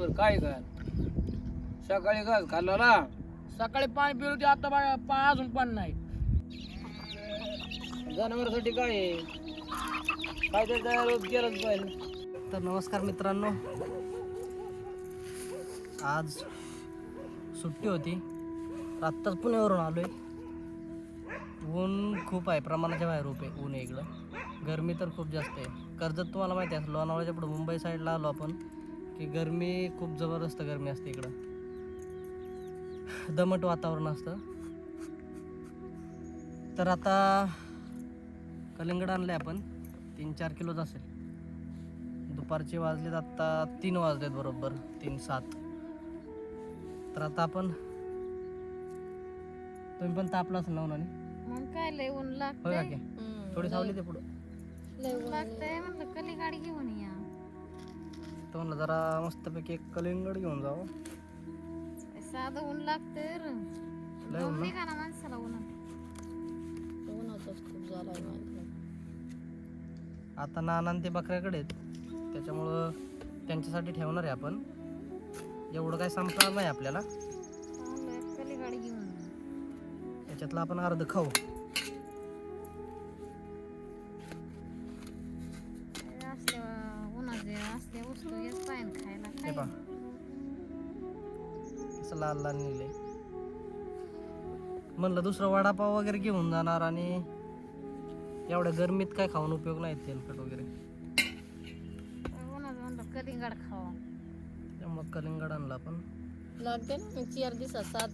दिवसभर काय काय सकाळी घास खाल्ला ना सकाळी पाणी पिलं ते आता बा- पा- अजून पण नाही. जनावरांसाठी काय आहे? काय तर तयार होत गेलंच पाहिजे तर नमस्कार मित्रांनो. आज सुट्टी होती. आत्ताच पुण्यावरून आलोय. ऊन खूप आहे प्रमाणाच्या बाहेर खूप आहे ऊन आहे इकडं. गरमी तर खूप जास्त आहे. कर्जत तुम्हाला माहिती आहे लोणावळ्याच्या पुढं मुंबई साईडला आलो आपण. की गरमी खूप जबरदस्त गरमी असते इकडं. दमट वातावरण असतं. तर आता कलिंगड आणलं आहे आपण. तीन चार किलोच असेल. दुपारचे वाजलेत आत्ता तीन वाजलेत बरोबर तीन सात. तर आता आपण तुम्ही पण तापला असेल ना मग काय लय ऊन होय लागतंय? काकी थोडी सावली ते पुढं. ऊन लागतंय म्हणलं कली गाडी घेऊन या. तर म्हणलं जरा मस्तपैकी एक कलिंगड घेऊन जावं. साधं ऊन लय ऊन ना? ना माणसाला उन्हात आता ते बकऱ्याकडे आहेत. त्याच्यामुळं त्यांच्यासाठी ठेवणार आहे आपण. एवढं काय संपणार नाही आपल्याला. घेऊन. त्याच्यातलं आपण अर्ध खाऊ. खायला. हे काय? पहा. कसं लाल लाल निघले म्हणलं दुसरं वडापाव वगैरे घेऊन जाणार आणि एवढ्या गरमीत काय खाऊन उपयोग नाही तेलकट वगैरे. म्हणलं कलिंगड खावा. त्यामुळं कलिंगड आणलं आपण. लागते ना मग चार दिवसात सात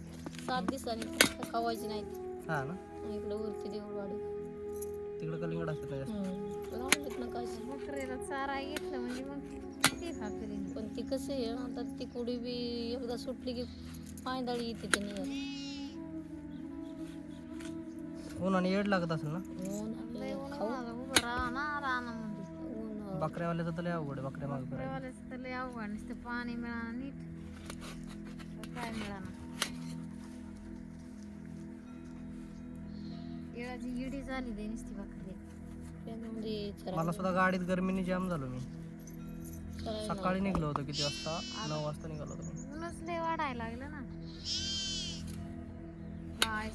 सात दिवसांनी खावायची नाही. हा ना? इकडे वरती देऊळवाडी. तिकडे कलिंगड असतं ना जास्त? लावलेत ना काशी. बकरीला चारा घेतलं म्हणजे मग ते पण ती कसं आहे आता ती कुडी बी एकदा सुटली की पायदाळी येते ते नाही उन्हाने येड लागत असेल ना? ऊन ऊन खाऊ. उभं राहा ना रानामध्ये. ऊन बकऱ्यावाल्याचं तर लय अवघड आहे बकऱ्या मागे बकऱ्यावाल्याचं तर लय अवघड नुसतं पाणी मिळालं नीट. तर काय मिळालं? येळाची इडी झाली दे नुसती बकरी. त्यामध्ये मला सुद्धा गाडीत गरमीने जाम झालो मी. चरायला सकाळी निघलो होतो किती वाजता? नऊ वाजता निघालो होतो. मी ऊनच लय वाढायला लागलं ना. माय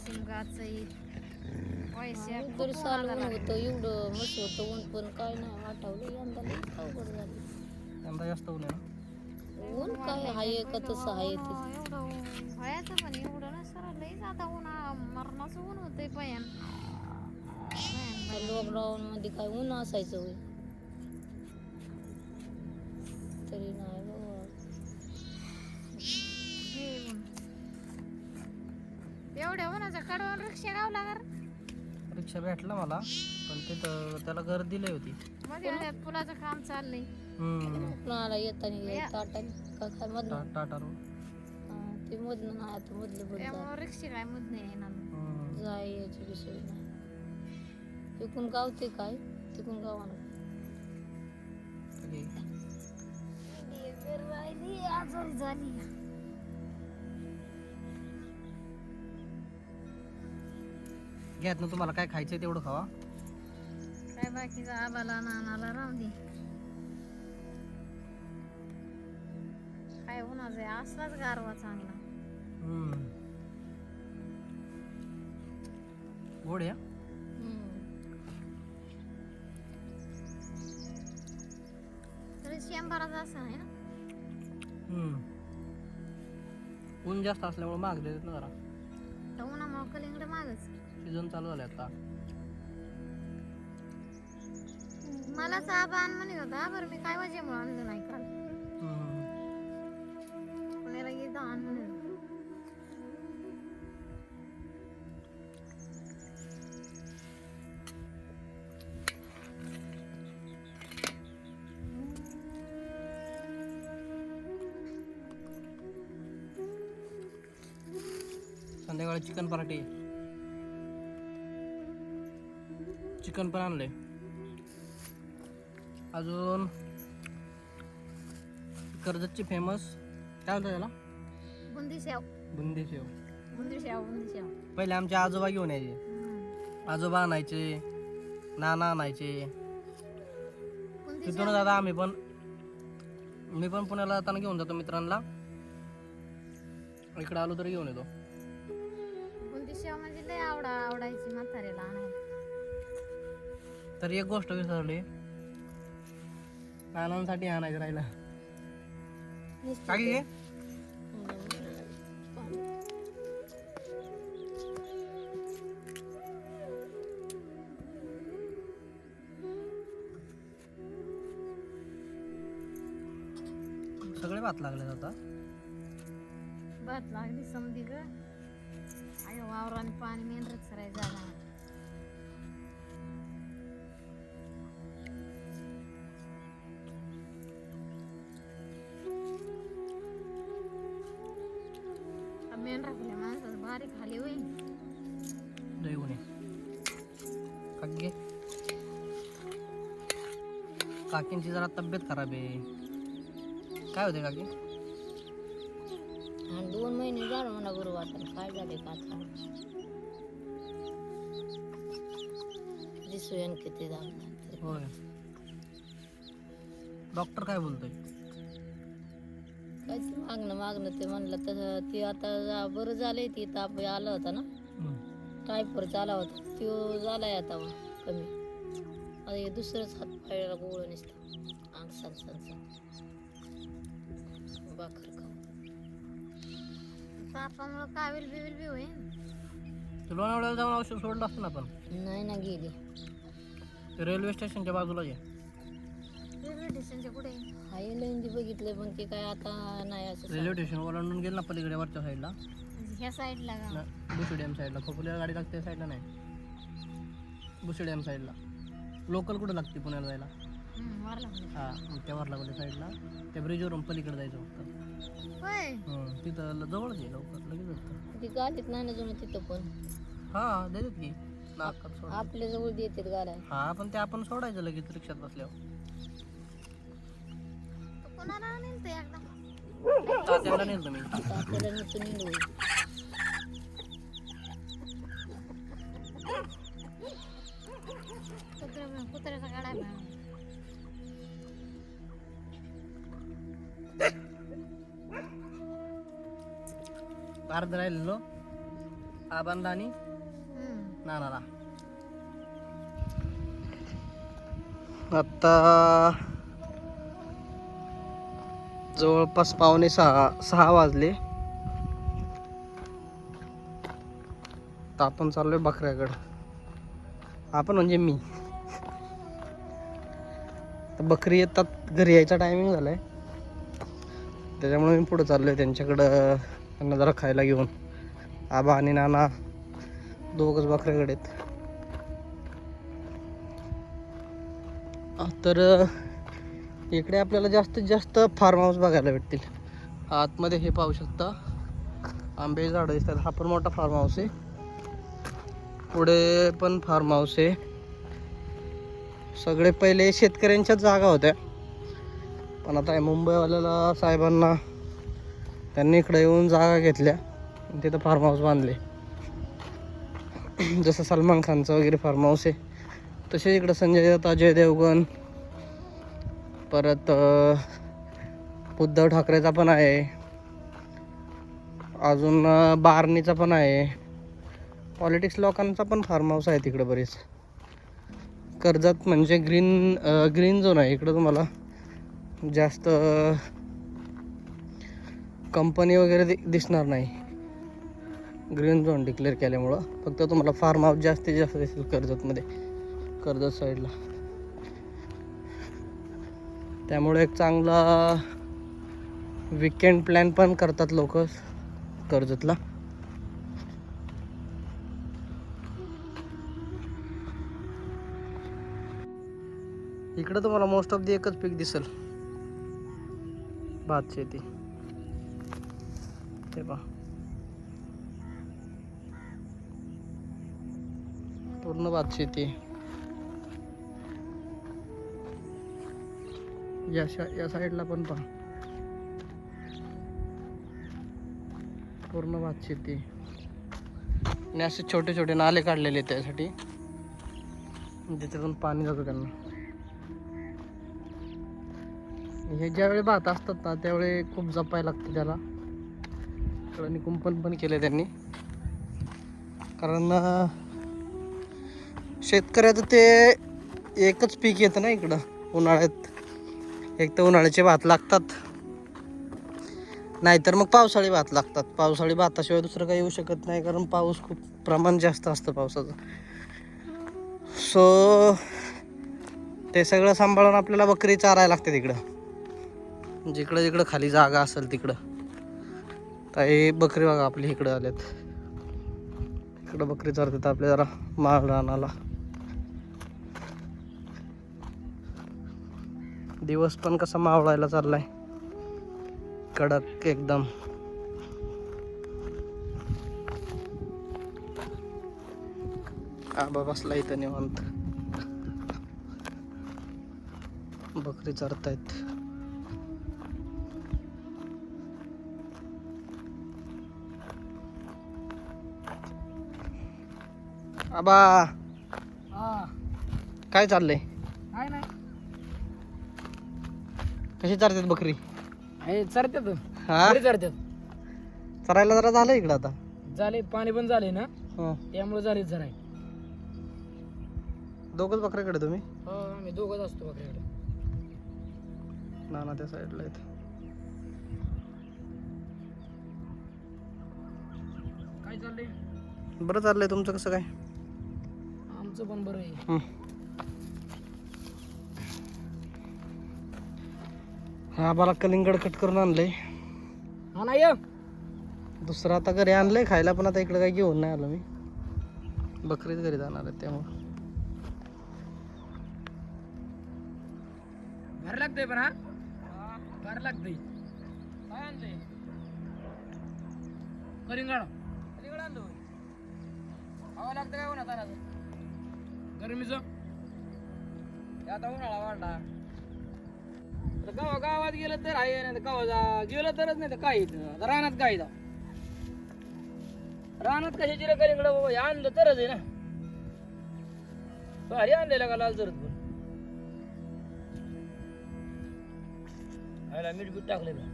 पैसे तरी साल ऊन होतं एवढं मस्त होतं ऊन पण काय नाही वाटावलं यंदा लई अवघड झाली. यंदा जास्त ऊन आहे ना? ऊन काय हाय का तसं आहे ते? एवढं व्हायचं पण एवढं ना सर लईच आता ऊन मरणाचं ऊन होतंय भयान भयान भयान. लॉकडाऊन मध्ये काय ऊन असायचं होय. तरी नाही हे. एवढ्या उन्हाच्या कडवून रिक्षा गावला कर रिक्षा भेटला मला पण तिथं त्याला घर दिली होती. मध्ये पुलाचं काम चाललंय. कुणाला येताना काय मधनं? टाटा रोड. ते मधनं नाही आता मधलं. त्यामुळे रिक्षा काय मुद नाही येणार हम्म. जाय याची विषय नाही. तिकून गाव ते काय? तिकून गावानं. झाली घ्यात ना तुम्हाला काय खायचंय तेवढं खावा. काय बाकीचा? आबाला नानाला राहून दे. काय उन्हाचं आहे? असलाच गारवा चांगला. हम्म. गोड आहे हा? तरी शंभराचा असं आहे ना? हम्म. ऊन जास्त असल्यामुळे महाग देतात ना जरा. तर उन्हामुळे कलिंगड मागच सीझन चालू झाले आता. मलाच आबा आण म्हणत होता बरं मी काय वजेमुळे आणलं नाही काल संध्याकाळी चिकन पराठे. चिकन पण आणलंय. अजून कर्जतची फेमस काय म्हणतात त्याला? बुंदी शेव बुंदी शेव बुंदी शेव बुंदी शेव पहिले आमचे आजोबा घेऊन यायचे. आजोबा आणायचे नाना आणायचे. तिथूनच आता आम्ही पण मी पण पुण्याला जाताना घेऊन जातो मित्रांना. इकडे आलो तरी घेऊन येतो. शेव म्हणजे लय आवडा आवडायची म्हाताऱ्याला आणायला तर एक गोष्ट विसरली. नानांसाठी आणायचं राहिला. काय? घे सगळे भात लागले आता. भात लागली समधी ग. आय वावराने पाणी मेंढरच सराय झाला मेंढरा केल्या माणसाचं भारी खाली होईल दही गुन्हे काकी काकींची जरा तब्येत खराब आहे काय होते काकी आणि दोन महिने झालं मला बरं वाटत काय झाले का दिसून किती झालं? होय. डॉक्टर काय बोलतोय? काहीच मागणं मागणं ते म्हणलं तसं ते आता जा- बरं झालंय ती ताप आला होता ना? टायफॉइड आला होता. तो झालाय आता कमी. आता हे दुसरंच हात पायाला गोळ नसतं. अंग सन सन सन भाकर खाऊ. तापामुळं कावील बिवील बी होईल तू लोणावळ्याला जाऊन औषध सोडलं असतं ना आपण? नाही ना गेली. ते रेल्वे स्टेशनच्या बाजूला जे रेल्वे स्टेशनच्या पुढे हाय लेंदी बघितलं पण ते काय आता नाही असं रेल्वे स्टेशन ओलांडून गेलं ना पलीकडे वरच्या साईडला ह्या साईडला का? बुशी डॅम साईडला खोपोलीला गाडी लागते त्या साईडला नाही. बुशी डॅम साईडला लोकल कुठं लागते पुण्याला जायला. हा त्या वरला साईडला त्या ब्रिजवरून पलीकडे जायचं फक्त. होय. हं, तिथं जवळच आहे लवकर लगेच असतं ती गाडीत नाही ना जणू तिथं पण. हा देतात की नाकात सोड आपल्या जवळ देतात गाड्या. हा पण ते आपण सोडायचं लगेच रिक्षात बसल्यावर. तू कोणाला एकदा? तात्याला नेलं आपल्याला कुत्र्याचा गाडा आहे. राहिलेलो. आबांना आणि हम्म. नानाला आता जवळपास पावणे सहा सहा वाजले. तर आपण चाललोय बकऱ्याकडं. आपण म्हणजे मी. तर बकरी येतात घरी यायचा टायमिंग झालाय. त्याच्यामुळे मी पुढे चाललोय त्यांच्याकडं. त्यांना जरा खायला घेऊन. आबा आणि नाना दोघच बकऱ्याकडे आहेत. तर इकडे आपल्याला जास्तीत जास्त फार्म हाऊस बघायला भेटतील. आतमध्ये हे पाहू शकता. आंबे झाडं दिसतात. हा पण मोठा फार्म हाऊस आहे. पुढे पण फार्म हाऊस आहे. सगळे पहिले शेतकऱ्यांच्याच जागा होत्या. पण आता मुंबईवाल्याला साहेबांना त्यांनी इकडे येऊन जागा घेतल्या. तिथं फार्म हाऊस बांधले. जसं सलमान खानचं वगैरे फार्म हाऊस आहे. तसे इकडं संजय दत्त अजय देवगण परत उद्धव ठाकरेचा पण आहे. अजून बारणीचा पण आहे. पॉलिटिक्स लोकांचा पण फार्म हाऊस आहे तिकडं बरेच. कर्जत म्हणजे ग्रीन ग्रीन झोन आहे इकडं तुम्हाला. जास्त कंपनी वगैरे दि दिसणार नाही. ग्रीन झोन डिक्लेअर केल्यामुळं. फक्त तुम्हाला फार्म हाऊस जास्तीत जास्त दिसेल कर्जतमध्ये. कर्जत साईडला त्यामुळे एक चांगला विकेंड प्लॅन पण करतात लोक कर्जतला. इकडं तुम्हाला मोस्ट ऑफ दी एकच पीक दिसेल. भात शेती. ते पहा पूर्ण भात शेती या शा या साईडला पण पहा. पूर्ण भात शेती आणि असे छोटे छोटे नाले काढलेले त्यासाठी. म्हणजे ज्याच्यातून पाणी जातं त्यांना. हे ज्यावेळी भात असतात ना त्यावेळी खूप जपायला लागतं त्याला. आणि कुंपण पण केलं त्यांनी. कारण शेतकऱ्याचं ते एकच पीक येतं ना इकडं उन्हाळ्यात. एक तर उन्हाळ्याचे भात लागतात. नाहीतर मग पावसाळी भात लागतात. पावसाळी भाताशिवाय दुसरं काही येऊ शकत नाही कारण पाऊस खूप प्रमाण जास्त असतं पावसाचं. सो ते सगळं सांभाळून आपल्याला बकरी चारायला लागते तिकडं जिकडं जिकडं खाली जागा असेल तिकडं. तर हे बकरी बघा आपली इकडं आल्यात इकडं बकरी चरतात आपल्या जरा माळ रानाला. दिवस पण कसा मावळायला चाललाय. कडक एकदम. आबा बसला इथं निवांत. बकरी चरतायत. आबा. काय चाललंय? काय नाही. कशी चारतात बकरी? हे चरत्यात. हा? घरी चरत्यात. चरायला जरा झालं इकडं आता. झाले पाणी पण झाले ना. हं. त्यामुळे झाले जरा. दोघंच बकऱ्याकडे तुम्ही? हो आम्ही दोघंच असतो बकऱ्याकडे ना ना त्या साईडला आहेत. काय चाललंय? बरं चाललंय तुमचं कसं काय? आमचं पण बरं आहे. हं. आम्हाला कलिंगड कट करून आणलंय. हा नाही. दुसरं आता घरी आणलंय खायला पण आता इकडे काही घेऊन नाही आलो मी. बकरीच घरी जाणार आहे त्यामुळं भारी लागतंय पण हा. भारी लागतंय. काय आणलंय? कलिंगड. कलिंगड आणलं होय. खावं लागतं काय आणायचं गरमीचं. आता उन्हाळा वाढला. तर गावा गावात गेलं तर आहे नाही तर गावा जा गेलं तरच नाही तर काही आता रानात काही जा रानात कशाची रे कलिंगड बाबा? हे आणलं तरच आहे ना. भारी आणलेलं का लाल जरत पण? ह्याला मीठ बीठ टाकले का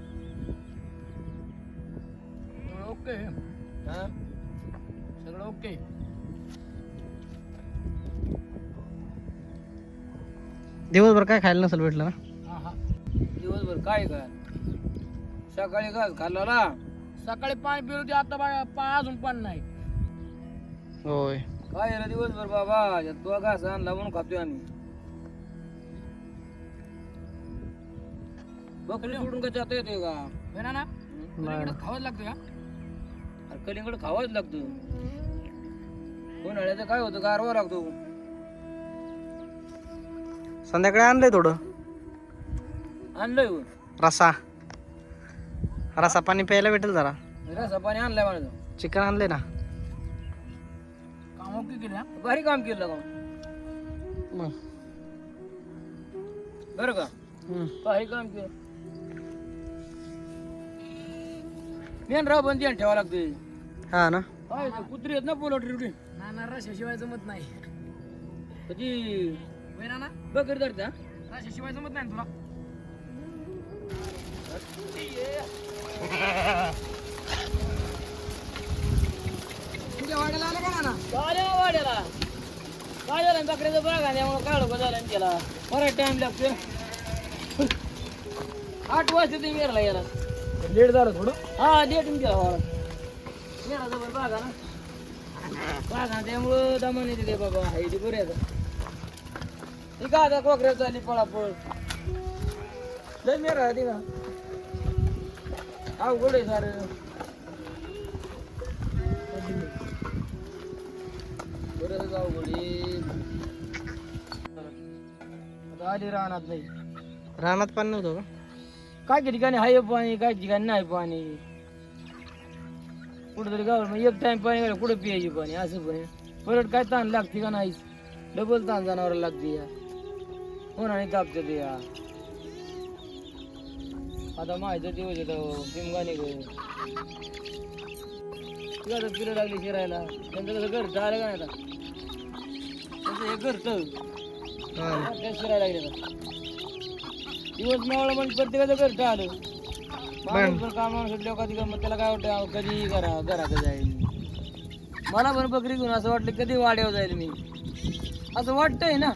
ओके. हा? सगळं ओके. दिवसभर काय खायला नसेल भेटलं ना? हा हा दिवसभर काय काय सकाळी घास खाल्ला ना? सकाळी पाणी पिलं ते आता बा- पा- अजून पाणी नाही. होय. काय रे दिवसभर बाबा? तो घास आणला म्हणून खातोय आम्ही. बकरी सोडून का जाता येते का? ना. खावाच लागतं का? अरे कलिंगड खावाच लागतं. उन्हाळ्याचं काय होतं? गारवा लागतो. संध्याकाळी आणलंय थोडं. आणलंय. रसा. रसा पाणी प्यायला भेटेल जरा. रसा पाणी आणलाय माझं चिकन आणलंय ना. काम ओके केलं भारी काम केलं का? मग. बरं का. भारी काम केलं. मेन राव पण ध्यान ठेवावं लागते हा ना. काय ते कुत्री आहेत ना पोलोट्री उडी ना ना रशाशिवाय जमत नाही. कधी? ना बकरी धरते रशाशिवाय जमत नाही तुला? तुझ्या वाड्याला आलं का ना वाड्याला. काय झालं बकऱ्याचं बघा त्यामुळे काढ झालं त्याला. बराच टाइम लागतो आठ वाजता ते मेरला याला लेट झालं थोडं. हा लेट गेला वावरात मेरा जवळ बागा ना. बागा त्यामुळं दमन येते बाबा. हाय ते बरं ती का आता कोकऱ्यात झाली पळापळ. लय मेरा अवघड आहे सारं. बरं अवघड आहे. आता आली राहणार नाही रानात पाणी नव्हतं का? काय ठिकाणी आहे पाणी काय ठिकाणी नाही पाणी. कुठेतरी गाव एक टाइम पाणी गेलं कुठं पियायची पाणी? असं पण. परत काय ताण लागते का नाही डबल ताण जनावराला लागते या. कोणाने तापते ते या आता माहिती दिवस येतो शिमगाने गो तू आता पिलं लागली शिरायला त्यांचं कसं घरचं आलं का नाही आता त्यांचं हे घरचं ना. त्या शिरायला लागले आता दिवस मावळा म्हणजे प्रत्येकाचं घरचं आलं माणूस पण सुटल्यावर कधी मग त्याला काय वाटतं कधी घरा जाईल मला पण बकरी घेऊन असं वाटलं कधी वाड्यावर जाईल मी असं वाटतंय ना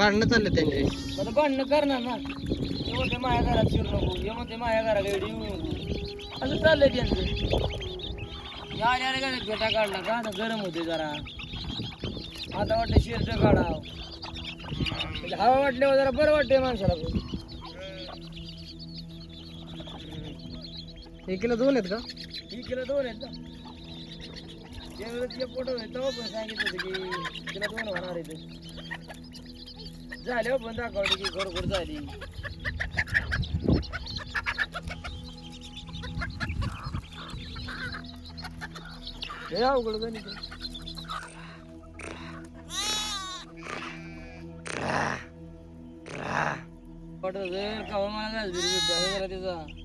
भांडणं चालले त्यांचे. आता भांडणं करणार ना. हे म्हणते माझ्या घरात शिरू नको. हे म्हणते माझ्या घराकडे येऊ नको. असं चाललंय त्यांचं. या आल्या रे गाड्यात फेटा काढला का? आता गरम होते जरा. आता वाटतं शिरट काढाव. म्हणजे हवा वाटल्यावर जरा बरं वाटतंय माणसाला पण. एकीला दोन आहेत का? ही किलो दोन आहेत ना. त्यावेळेस जे फोटो आहे तेव्हा पण सांगितलं होतं की तिला दोन होणार आहे ते. झाल्यावर पण दाखवलं की झाली. हे अवघड गणित पटत का मला घास